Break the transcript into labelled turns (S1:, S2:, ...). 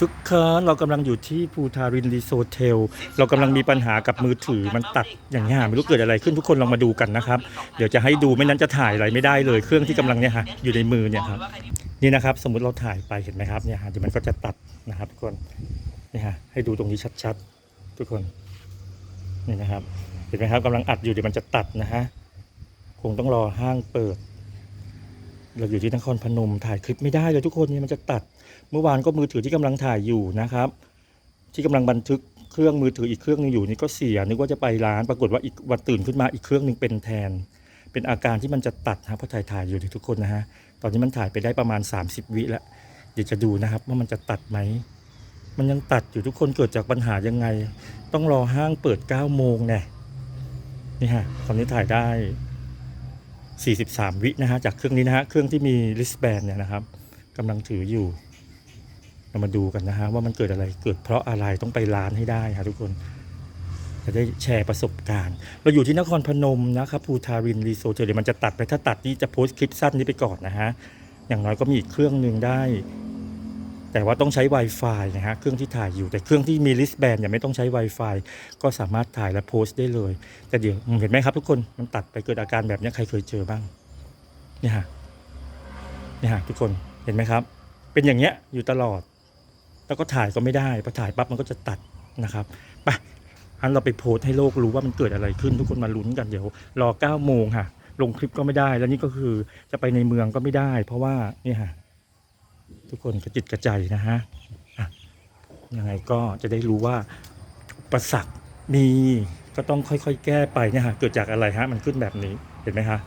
S1: ทุกคนเรากำลังอยู่ที่ภูทารินรีโซเทล เรากำลังมีปัญหากับมือถือมันตัดอย่างนี้ยไม่รู้เกิดอะไรขึ้นทุกคนลองมาดูกันนะครับ เดี๋ยวจะให้ดูไม่นั้นจะถ่ายอะไรไม่ได้เลย เครื่องที่กำลังเนี่ยฮะอยู่ในมือเนี่ยครับนี่นะครับ สมมุติเราถ่ายไปเห็นไหมครับเนี่ยฮะเดี๋ยวมันก็จะตัดนะครับทุกคนนี่ฮะให้ดูตรงนี้ชัดๆ ทุกคนนี่นะครับ เห็นไหมครับกำลังอัดอยู่เดี๋ยวมันจะตัดนะฮะคงต้องรอห้างเปิด เราอยู่ที่นครพนมถ่ายคลิปไม่ได้เลยทุกคนเนี่ยมันจะตัด เมื่อวานก็มือถือที่กำลังถ่ายอยู่นะครับ ที่กำลังบันทึกเครื่องมือถืออีกเครื่องหนึงอยู่นี่ก็เสียนึกว่าจะไปร้านปรากฏว่าอีกวันตื่นขึ้นมาอีกเครื่องหนึงเป็นแทน เป็นอาการที่มันจะตัดนะเพราะถ่ายถ่ายอยู่ทุกคนนะฮะตอนนี้มันถ่ายไปได้ประมาณ 30 วิแล้วเดี๋ยวจะดูนะครับว่ามันจะตัดไหมมันยังตัดอยู่ทุกคนเกิดจากปัญหายังไง ต้องรอห้างเปิด9โมงแน่นี่ฮะตอนนี้ถ่ายได้ 43 วินะฮะจากเครื่องนี้นะฮะเครื่องที่มีลิสแบนเนี่ยนะครับกำลังถืออยู่เรามาดูกันนะฮะว่ามันเกิดอะไรเกิดเพราะอะไรต้องไปร้านให้ได้ครับทุกคนจะได้แชร์ประสบการณ์ เราอยู่ที่นครพนมนะครับภูทารินรีโซเทลเดี๋ยวมันจะตัดไปถ้าตัดนี่จะโพสต์คลิปสั้นนี้ไปก่อนนะฮะอย่างน้อยก็มีอีกเครื่องหนึ่งได้ แต่ว่าต้องใช้ Wi-Fi นะฮะเครื่องที่ถ่ายอยู่แต่เครื่องที่มี wristband อย่าไม่ต้องใช้ Wi-Fi ก็สามารถถ่ายและโพสต์ได้เลย แต่เดี๋ยวเห็นไหมครับทุกคนมันตัดไปเกิดอาการแบบนี้ใครเคยเจอบ้างเนี่ยฮะเนี่ยฮะทุกคนเห็นไหมครับ เป็นอย่างเงี้ยอยู่ตลอด แล้วก็ถ่ายก็ไม่ได้พอถ่ายปั๊บมันก็จะตัดนะครับไปอันเราไปโพสต์ให้โลกรู้ว่ามันเกิดอะไรขึ้น ทุกคนมาลุ้นกันเดี๋ยวรอ9โมงค่ะลงคลิปก็ไม่ได้ แล้วนี่ก็คือจะไปในเมืองก็ไม่ได้ เพราะว่านี่ค่ะ ทุกคนกระจิตกระใจนะฮะะยังไงก็จะได้รู้ว่าอุปสรรคมีก็ต้องค่อยๆ แก้ไปเนี่ยฮะเกิดจากอะไรฮะมันขึ้นแบบนี้เห็นไหมฮะ